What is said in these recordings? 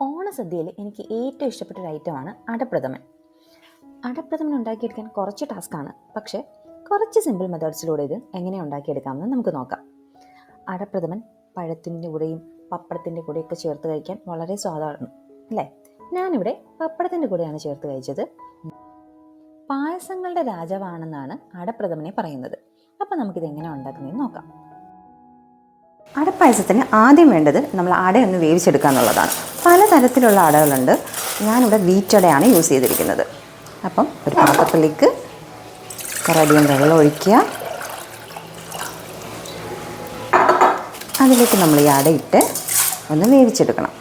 ഓണസദ്യയിൽ എനിക്ക് ഏറ്റവും ഇഷ്ടപ്പെട്ട ഒരു ഐറ്റമാണ് അടപ്രഥമൻ. അടപ്രഥമൻ ഉണ്ടാക്കിയെടുക്കാൻ കുറച്ച് ടാസ്ക്കാണ് പക്ഷേ കുറച്ച് സിമ്പിൾ മെത്തേഡ്സിലൂടെ ഇത് എങ്ങനെ ഉണ്ടാക്കിയെടുക്കാമെന്ന് നമുക്ക് നോക്കാം. അടപ്രഥമൻ പഴത്തിന്റെ കൂടെയും പപ്പടത്തിന്റെ കൂടെയൊക്കെ ചേർത്ത് കഴിക്കാൻ വളരെ സ്വാദാണ് അല്ലേ? ഞാനിവിടെ പപ്പടത്തിന്റെ കൂടെയാണ് ചേർത്ത് കഴിച്ചത്. പായസങ്ങളുടെ രാജാവാണെന്നാണ് അടപ്രഥമനെ പറയുന്നത്. അപ്പോൾ നമുക്കിത് എങ്ങനെ ഉണ്ടാക്കുന്നതെന്ന് നോക്കാം. അടപ്പായസത്തിന് ആദ്യം വേണ്ടത് നമ്മൾ അടയൊന്ന് വേവിച്ചെടുക്കുക എന്നുള്ളതാണ്. പലതരത്തിലുള്ള അടകളുണ്ട്. ഞാനിവിടെ വീറ്റടയാണ് യൂസ് ചെയ്തിരിക്കുന്നത്. അപ്പം ഒരു പാത്രത്തിലേക്ക് കുറേയധികം വെള്ളം ഒഴിക്കുക. അതിലേക്ക് നമ്മൾ ഈ അടയിട്ട് ഒന്ന് വേവിച്ചെടുക്കണം.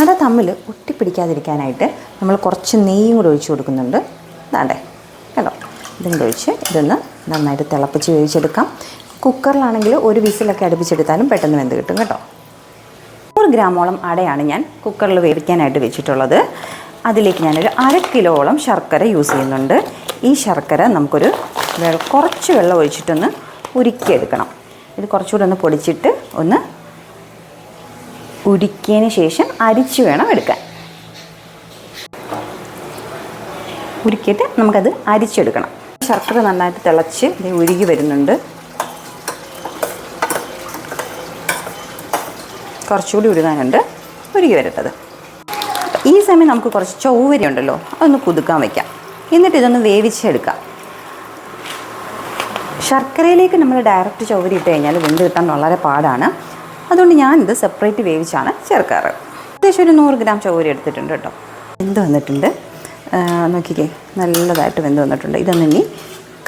അട തമ്മിൽ ഒട്ടിപ്പിടിക്കാതിരിക്കാനായിട്ട് നമ്മൾ കുറച്ച് നെയ്യും കൂടെ ഒഴിച്ചു കൊടുക്കുന്നുണ്ട്. അതെ കേട്ടോ ഇതും കൂടെ ഒഴിച്ച് ഇതൊന്ന് നന്നായിട്ട് തിളപ്പിച്ച് വേവിച്ചെടുക്കാം. കുക്കറിലാണെങ്കിൽ ഒരു വിസിലൊക്കെ അടുപ്പിച്ചെടുത്താലും പെട്ടെന്ന് വെന്ത് കിട്ടും കേട്ടോ. നൂറ് ഗ്രാമോളം അടയാണ് ഞാൻ കുക്കറിൽ വേവിക്കാനായിട്ട് വെച്ചിട്ടുള്ളത്. അതിലേക്ക് ഞാനൊരു അര കിലോളം ശർക്കര യൂസ് ചെയ്യുന്നുണ്ട്. ഈ ശർക്കര നമുക്കൊരു കുറച്ച് വെള്ളം ഒഴിച്ചിട്ടൊന്ന് ഉരുക്കിയെടുക്കണം. ഇത് കുറച്ചുകൂടെ ഒന്ന് പൊടിച്ചിട്ട് ഒന്ന് ഉരുക്കിയതിന് ശേഷം അരിച്ച് വേണം എടുക്കാൻ. ഉരുക്കിയിട്ട് നമുക്കത് അരിച്ചെടുക്കണം. ശർക്കര നന്നായിട്ട് തിളച്ച് ഉരുകി വരുന്നുണ്ട്. കുറച്ചുകൂടി ഉരുകാനുണ്ട് ഉരുകി വരട്ടത്. ഈ സമയം നമുക്ക് കുറച്ച് ചൊവ്വരി ഉണ്ടല്ലോ അതൊന്ന് കുതുക്കാൻ വയ്ക്കാം എന്നിട്ട് ഇതൊന്ന് വേവിച്ചെടുക്കാം. ശർക്കരയിലേക്ക് നമ്മൾ ഡയറക്റ്റ് ചൊവ്വരി ഇട്ട് കഴിഞ്ഞാൽ വെന്ത് കിട്ടാൻ വളരെ പാടാണ്. അതുകൊണ്ട് ഞാനിത് സെപ്പറേറ്റ് വേവിച്ചാണ് ചേർക്കാറ്. ഏകദേശം ഒരു നൂറ് ഗ്രാം ചൊവ്വരി എടുത്തിട്ടുണ്ട് കേട്ടോ. വെന്ത് വന്നിട്ടുണ്ട്? നോക്കിക്കേ നല്ലതായിട്ട് വെന്ത് വന്നിട്ടുണ്ട്. ഇതൊന്നും ഇനി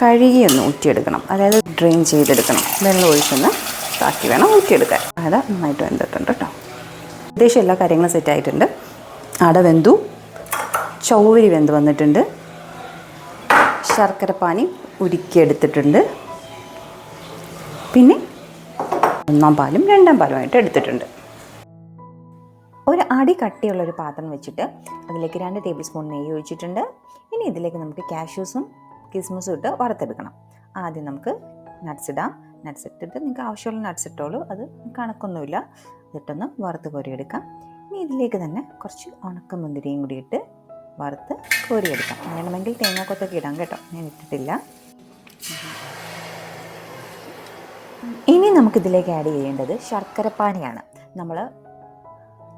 കഴുകി ഒന്ന് ഊറ്റിയെടുക്കണം. അതായത് ഡ്രെയിൻ ചെയ്തെടുക്കണം. വെള്ളം ഒഴിച്ചൊന്ന് താക്കി വേണം ഊറ്റിയെടുക്കാൻ. അതായത് നന്നായിട്ട് വെന്തിട്ടുണ്ട് കേട്ടോ. ഏകദേശം എല്ലാ കാര്യങ്ങളും സെറ്റായിട്ടുണ്ട് അട വെന്തു. ചൗവരി വെന്ത് വന്നിട്ടുണ്ട്. ശർക്കര പാനി ഉരുക്കിയെടുത്തിട്ടുണ്ട്. പിന്നെ ഒന്നാം പാലും രണ്ടാം പാലുമായിട്ട് എടുത്തിട്ടുണ്ട്. ഒരു അടി കട്ടിയുള്ള ഒരു പാത്രം വെച്ചിട്ട് അതിലേക്ക് രണ്ട് ടേബിൾ സ്പൂൺ നെയ്യ് ഒഴിച്ചിട്ടുണ്ട്. ഇനി ഇതിലേക്ക് നമുക്ക് കാഷ്യൂസും കിസ്മസും ഇട്ട് വറുത്തെടുക്കണം. ആദ്യം നമുക്ക് നട്ട്സ് ഇടാം. നട്ട്സ് ഇട്ടിട്ട് നിങ്ങൾക്ക് ആവശ്യമുള്ള നട്ട്സ് ഇട്ടോളൂ. അത് കണക്കൊന്നുമില്ല. ഇതിട്ടൊന്ന് വറുത്ത് കോരിയെടുക്കാം. ഇനി ഇതിലേക്ക് തന്നെ കുറച്ച് ഉണക്കമുന്തിരിയും കൂടി ഇട്ട് വറുത്ത് കോരിയെടുക്കാം. വേണമെങ്കിൽ തേങ്ങാക്കൊത്തൊക്കെ ഇടാം കേട്ടോ. ഞാൻ ഇട്ടിട്ടില്ല. ഇനി നമുക്കിതിലേക്ക് ആഡ് ചെയ്യേണ്ടത് ശർക്കരപ്പാനിയാണ്. നമ്മൾ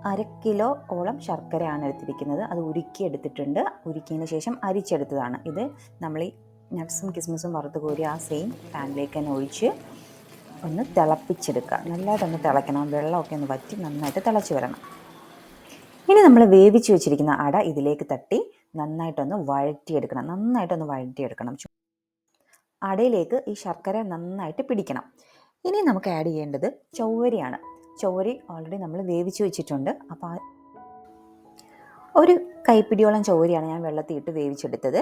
അര കിലോ ഓളം ശർക്കരയാണ് എടുത്തിരിക്കുന്നത്. അത് ഉരുക്കി എടുത്തിട്ടുണ്ട്. ഉരുക്കിയതിന് ശേഷം അരിച്ചെടുത്തതാണ്. ഇത് നമ്മൾ ഈ നട്ട്സും കിസ്മിസും വറുത്ത് കോരി ആ സെയിം പാനിലേക്ക് തന്നെ ഒഴിച്ച് ഒന്ന് തിളപ്പിച്ചെടുക്കുക. നല്ലതായിട്ടൊന്ന് തിളയ്ക്കണം. വെള്ളമൊക്കെ ഒന്ന് വറ്റി നന്നായിട്ട് തിളച്ച് വരണം. ഇനി നമ്മൾ വേവിച്ച് വെച്ചിരിക്കുന്ന അട ഇതിലേക്ക് തട്ടി നന്നായിട്ടൊന്ന് വഴറ്റിയെടുക്കണം. നന്നായിട്ടൊന്ന് വഴറ്റിയെടുക്കണം. അടയിലേക്ക് ഈ ശർക്കര നന്നായിട്ട് പിടിക്കണം. ഇനി നമുക്ക് ആഡ് ചെയ്യേണ്ടത് ചൗവരിയാണ്. ചൗവരി ഓൾറെഡി നമ്മൾ വേവിച്ച് വെച്ചിട്ടുണ്ട്. അപ്പോൾ ഒരു കൈപ്പിടിയോളം ചോരയാണ് ഞാൻ വെള്ളത്തിൽ ഇട്ട് വേവിച്ചെടുത്തത്.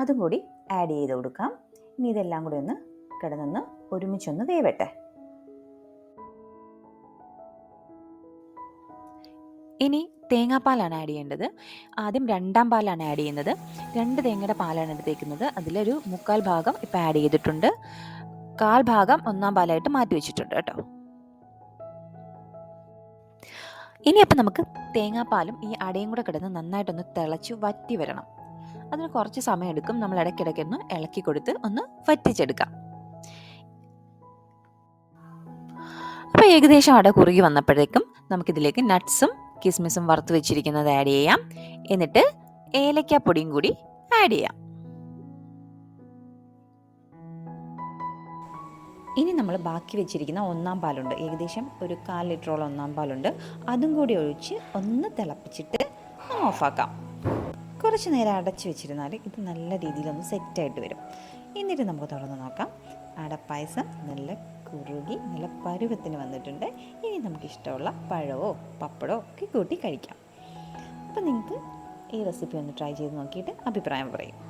അതും കൂടി ആഡ് ചെയ്ത് കൊടുക്കാം. ഇനി ഇതെല്ലാം കൂടി ഒന്ന് കിടന്നൊന്ന് ഒരുമിച്ചൊന്ന് വേവട്ടെ. ഇനി തേങ്ങാപ്പാലാണ് ആഡ് ചെയ്യേണ്ടത്. ആദ്യം രണ്ടാം പാലാണ് ആഡ് ചെയ്യുന്നത്. രണ്ട് തേങ്ങയുടെ പാലാണ് എടുത്തേക്കുന്നത്. അതിലൊരു മുക്കാൽ ഭാഗം ഇപ്പോൾ ആഡ് ചെയ്തിട്ടുണ്ട്. കാൽ ഭാഗം ഒന്നാം പാലായിട്ട് മാറ്റി വെച്ചിട്ടുണ്ട് കേട്ടോ. ഇനി അപ്പം നമുക്ക് തേങ്ങാപ്പാലും ഈ അടയും കൂടെ കിടന്ന് നന്നായിട്ടൊന്ന് തിളച്ച് വറ്റി വരണം. അതിന് കുറച്ച് സമയം എടുക്കും നമ്മൾ ഇടയ്ക്കിടയ്ക്ക് ഒന്ന് ഇളക്കി കൊടുത്ത് ഒന്ന് വറ്റിച്ചെടുക്കാം. അപ്പോൾ ഏകദേശം അട കുറുകി വന്നപ്പോഴേക്കും നമുക്കിതിലേക്ക് നട്ട്സും കിസ്മിസും വറുത്ത് വെച്ചിരിക്കുന്നത് ആഡ് ചെയ്യാം. എന്നിട്ട് ഏലക്കാപ്പൊടിയും കൂടി ആഡ് ചെയ്യാം. ഇനി നമ്മൾ ബാക്കി വെച്ചിരിക്കുന്ന ഒന്നാം പാലുണ്ട്. ഏകദേശം ഒരു കാൽ ലിറ്ററോളം ഒന്നാം പാലുണ്ട്. അതും കൂടി ഒഴിച്ച് ഒന്ന് തിളപ്പിച്ചിട്ട് ഓഫാക്കാം കുറച്ച് നേരം അടച്ച് വെച്ചിരുന്നാൽ ഇത് നല്ല രീതിയിലൊന്ന് സെറ്റായിട്ട് വരും. എന്നിട്ട് നമുക്ക് തുറന്ന് നോക്കാം. അടപ്പായസം നല്ല കുറുകി നല്ല പരുവത്തിന് വന്നിട്ടുണ്ട്. ഇനി നമുക്ക് ഇഷ്ടമുള്ള പഴമോ പപ്പടമോ ഒക്കെ കൂട്ടി കഴിക്കാം. അപ്പോൾ നിങ്ങൾക്ക് ഈ റെസിപ്പി ഒന്ന് ട്രൈ ചെയ്ത് നോക്കിയിട്ട് അഭിപ്രായം പറയും.